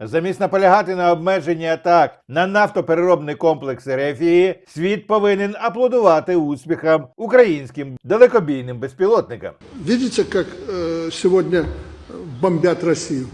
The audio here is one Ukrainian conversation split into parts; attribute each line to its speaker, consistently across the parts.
Speaker 1: Замість наполягати на обмеженні атак на нафтопереробний комплекс Ерефії, світ повинен аплодувати успіхам українським далекобійним безпілотникам.
Speaker 2: Видите, как э, сегодня бомбят Россию?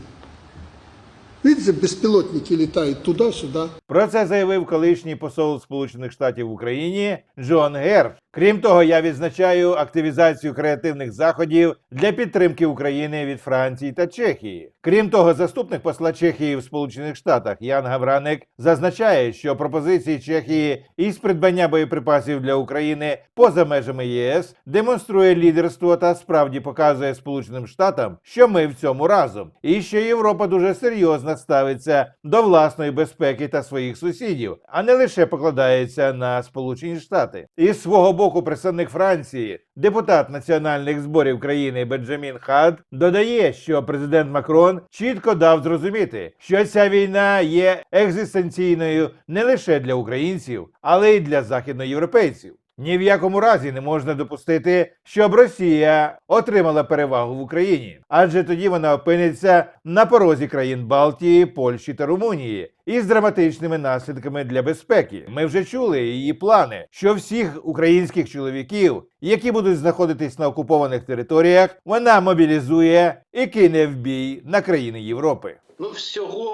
Speaker 2: Видите, беспилотники летают туда-сюда.
Speaker 1: Про це заявив колишній посол Сполучених Штатів в Україні Джон Герш. Крім того, я відзначаю активізацію креативних заходів для підтримки України від Франції та Чехії. Крім того, заступник посла Чехії в Сполучених Штатах Ян Гавраник зазначає, що пропозиції Чехії із придбання боєприпасів для України поза межами ЄС демонструє лідерство та справді показує Сполученим Штатам, що ми в цьому разом, і що Європа дуже серйозно ставиться до власної безпеки та своїх сусідів, а не лише покладається на Сполучені Штати. Із свого боку, представник Франції, депутат національних зборів країни Бенджамін Хад, додає, що президент Макрон чітко дав зрозуміти, що ця війна є екзистенційною не лише для українців, але й для західноєвропейців. Ні в якому разі не можна допустити, щоб Росія отримала перевагу в Україні, адже тоді вона опиниться на порозі країн Балтії, Польщі та Румунії із драматичними наслідками для безпеки. Ми вже чули її плани, що всіх українських чоловіків, які будуть знаходитись на окупованих територіях, вона мобілізує і кине в бій на країни Європи.
Speaker 3: Ну, всього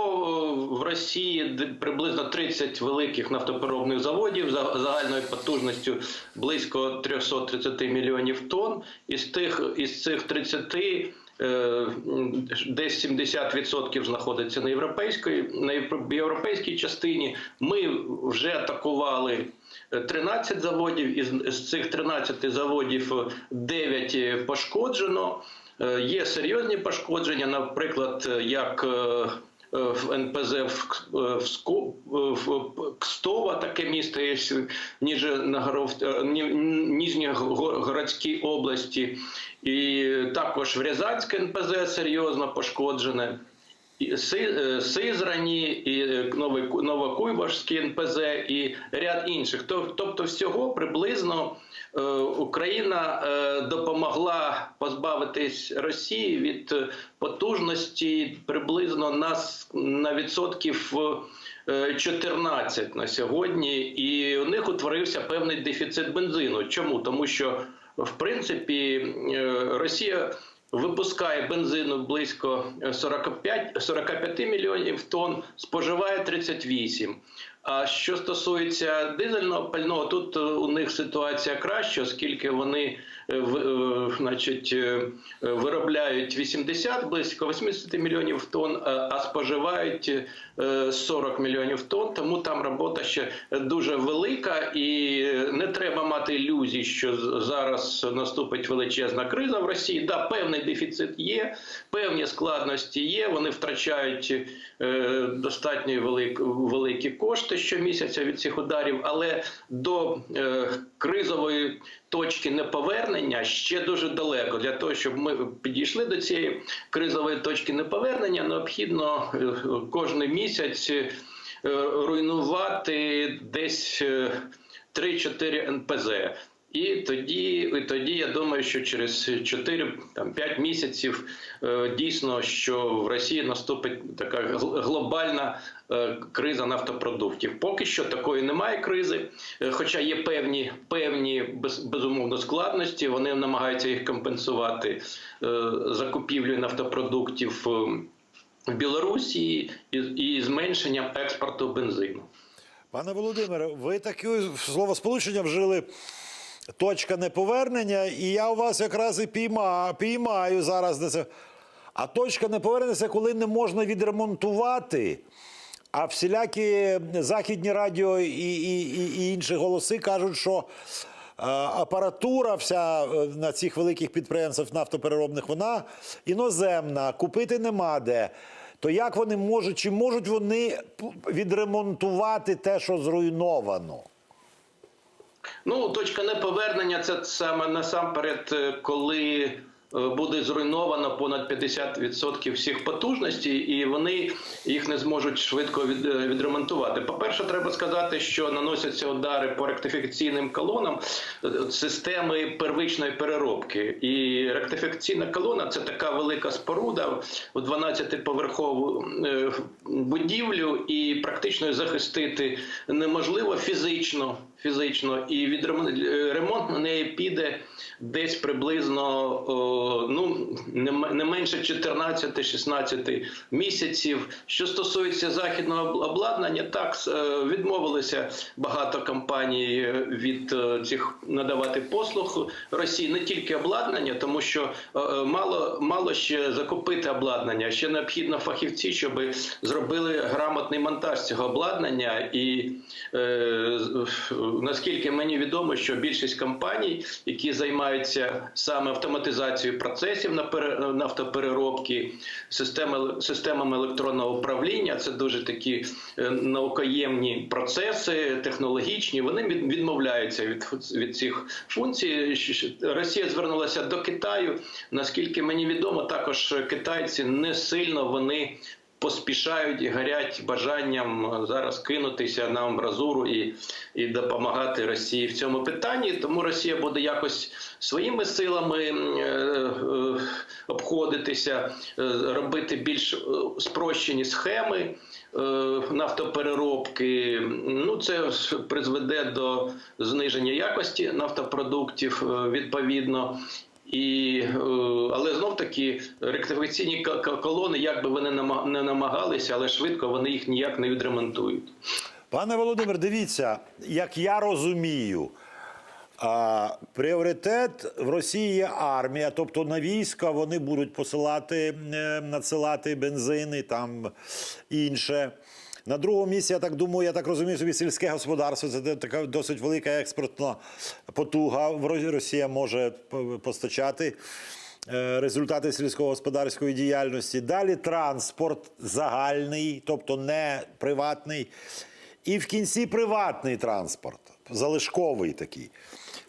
Speaker 3: е, в Росії приблизно 30 великих нафтопереробних заводів за загальною потужністю близько 330 мільйонів тонн. Із тих із цих 30 е, десь 70% знаходиться на європейській на європейській частині. Ми вже атакували. е, 13 заводів із цих 13 заводів 9 пошкоджено. Е, Є серйозні пошкодження, наприклад, е, як е, в НПЗ в, К- в, Ско- в Кстово, таке місто є Ніжньогородській області, і також в Рязанське НПЗ серйозно пошкоджене. Сизрані, і Новокуйбашський НПЗ і ряд інших. Тобто, всього приблизно Україна е, допомогла позбавитись Росії від е, потужності приблизно нас на відсотків е, 14 на сьогодні, і у них утворився певний дефіцит бензину. Чому? Тому що в принципі е, Росія випускає бензину близько 45, 45 мільйонів тонн, споживає 38. А що стосується дизельного пального, тут е, у них ситуація краща, оскільки вони е, е, значить, виробляють 80, близько 80 мільйонів тонн, а споживають е, 40 мільйонів тонн. Тому там робота ще дуже велика, і не треба мати ілюзій, що зараз наступить величезна криза в Росії. Да, певний дефіцит є, певні складності є. Вони втрачають достатньо велик, великі кошти щомісяця від цих ударів, але до е, кризової точки неповернення ще дуже далеко. Для того, щоб ми підійшли до цієї кризової точки неповернення, необхідно е, кожен місяць е, руйнувати десь е, 3-4 НПЗ. І тоді, і тоді я думаю, що через 4-5 місяців е, дійсно, що в Росії наступить така глобальна е, криза нафтопродуктів. Поки що такої немає кризи, е, хоча є певні, певні без, безумовно складності. Вони намагаються їх компенсувати закупівлею нафтопродуктів в Білорусі і, і зменшенням експорту бензину.
Speaker 4: Пане Володимире, ви таке словосполучення вжили точка неповернення, і я у вас якраз і пійма, піймаю зараз на це. А точка неповернення це коли не можна відремонтувати. А всілякі західні радіо і, і, і, і інші голоси кажуть, що е, апаратура вся е, на цих великих підприємствах нафтопереробних, вона іноземна, купити нема де. То як вони можуть, чи можуть вони відремонтувати те, що зруйновано?
Speaker 3: Ну, точка неповернення це саме насамперед, е, коли е, буде зруйновано понад 50% всіх потужностей, і вони їх не зможуть швидко від, е, відремонтувати. По-перше, треба сказати, що наносяться удари по ректифікаційним колонам системи первичної переробки. І ректифікаційна колона це така велика споруда у 12-поверхову е, будівлю, і практично захистити неможливо фізично. Фізично і від е, ремонт на неї піде десь приблизно ну не менше 14-16 місяців. Що стосується західного обладнання, так е, відмовилися багато компаній е, від цих надавати послуг Росії не тільки обладнання, тому що мало мало ще закупити обладнання. Ще необхідно фахівці, щоб зробили грамотний монтаж цього обладнання. І наскільки мені відомо, що більшість компаній, які займаються саме автоматизацією процесів на пере- нафтопереробки, системи системами електронного управління, це дуже такі е, наукоємні процеси, технологічні. Вони відмовляються від, від цих функцій. Росія звернулася до Китаю. Наскільки мені відомо, також китайці не сильно вони. Поспішають і гарять бажанням зараз кинутися на амбразуру і, і допомагати Росії в цьому питанні. Тому Росія буде якось своїми силами е, е, обходитися, е, робити більш е, спрощені схеми е, нафтопереробки. Ну це призведе до зниження якості нафтопродуктів е, відповідно. І, е, але знов таки ректифікаційні ко- ко- колони, як би вони не намагалися, але швидко вони їх ніяк не відремонтують.
Speaker 4: Пане Володимир, дивіться, як я розумію, пріоритет в Росії є армія, тобто на війська вони будуть посилати, е, надсилати бензини, там інше. На другому місці, я так думаю, я так розумію, собі сільське господарство. Це така досить велика експортна потуга. Росія може постачати е, результати сільськогосподарської діяльності. Далі транспорт загальний, тобто не приватний. І в кінці приватний транспорт, залишковий такий.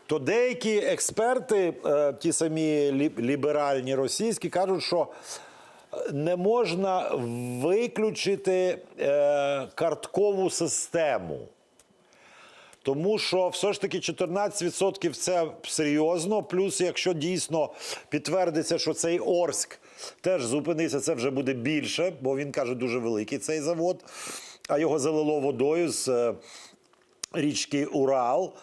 Speaker 4: То деякі експерти, е, ті самі лі- ліберальні російські, кажуть, що не можна виключити е, карткову систему. Тому що все ж таки 14% це серйозно. Плюс, якщо дійсно підтвердиться, що цей Орськ теж зупиниться, це вже буде більше, бо він каже, дуже великий цей завод, а його залило водою з е, річки Урал.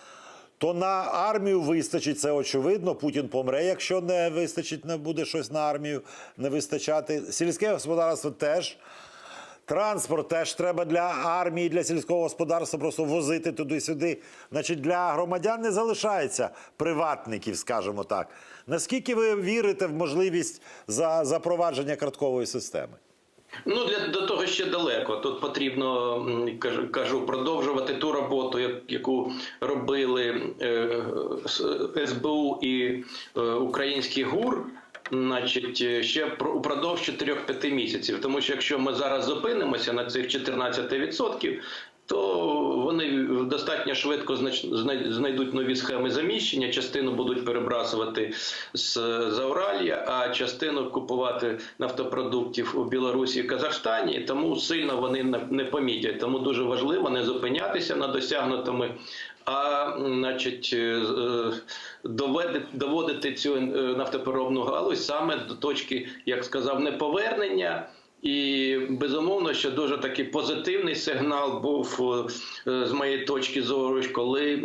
Speaker 4: То на армію вистачить, це очевидно. Путін помре, якщо не вистачить, не буде щось на армію не вистачати. Сільське господарство теж. Транспорт теж треба для армії, для сільського господарства просто возити туди-сюди. Значить, для громадян не залишається приватників, скажімо так. Наскільки ви вірите в можливість за запровадження карткової системи?
Speaker 3: Ну для до того ще далеко. Тут потрібно кажу, кажу продовжувати ту роботу, яку робили е, СБУ і е, український ГУР. Значить, е, ще про- упродовж 4-5 місяців. Тому що якщо ми зараз зупинимося на цих 14%, то вони достатньо швидко знайдуть нові схеми заміщення. Частину будуть перебрасувати з Зауралля, а частину купувати нафтопродуктів у Білорусі і Казахстані. Тому сильно вони не- помітять. Тому дуже важливо не зупинятися на досягнутому. А значить, е, доводити цю е, нафтопереробну галузь саме до точки, як сказав, неповернення. І безумовно, що дуже такий позитивний сигнал був е, з моєї точки зору, коли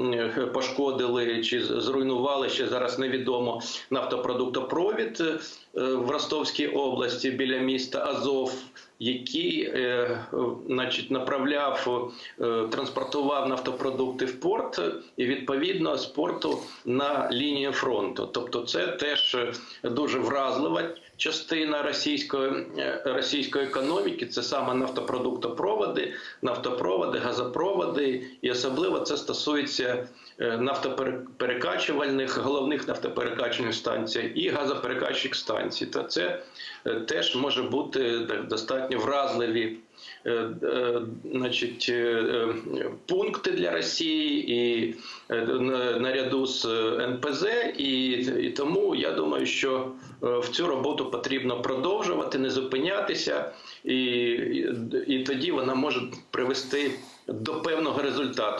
Speaker 3: пошкодили чи зруйнували ще зараз невідомо нафтопродуктопровід е, в Ростовській області біля міста Азов. Який е, значить, направляв, транспортував нафтопродукти в порт і відповідно з порту на лінію фронту. Тобто, це теж дуже вразлива частина російської е, російської економіки. Це саме нафтопродуктопроводи, нафтопроводи, газопроводи, і особливо це стосується е, нафтоперекачувальних, головних нафтоперекачувальних станцій і газоперекачувальних станцій. Та це е, теж може бути достатньо вразливі значить, е, е, пункти для Росії і е, наряду з е, НПЗ, і, і тому я думаю, що е, в цю роботу потрібно продовжувати, не зупинятися, і, і, і тоді вона може привести до певного результату.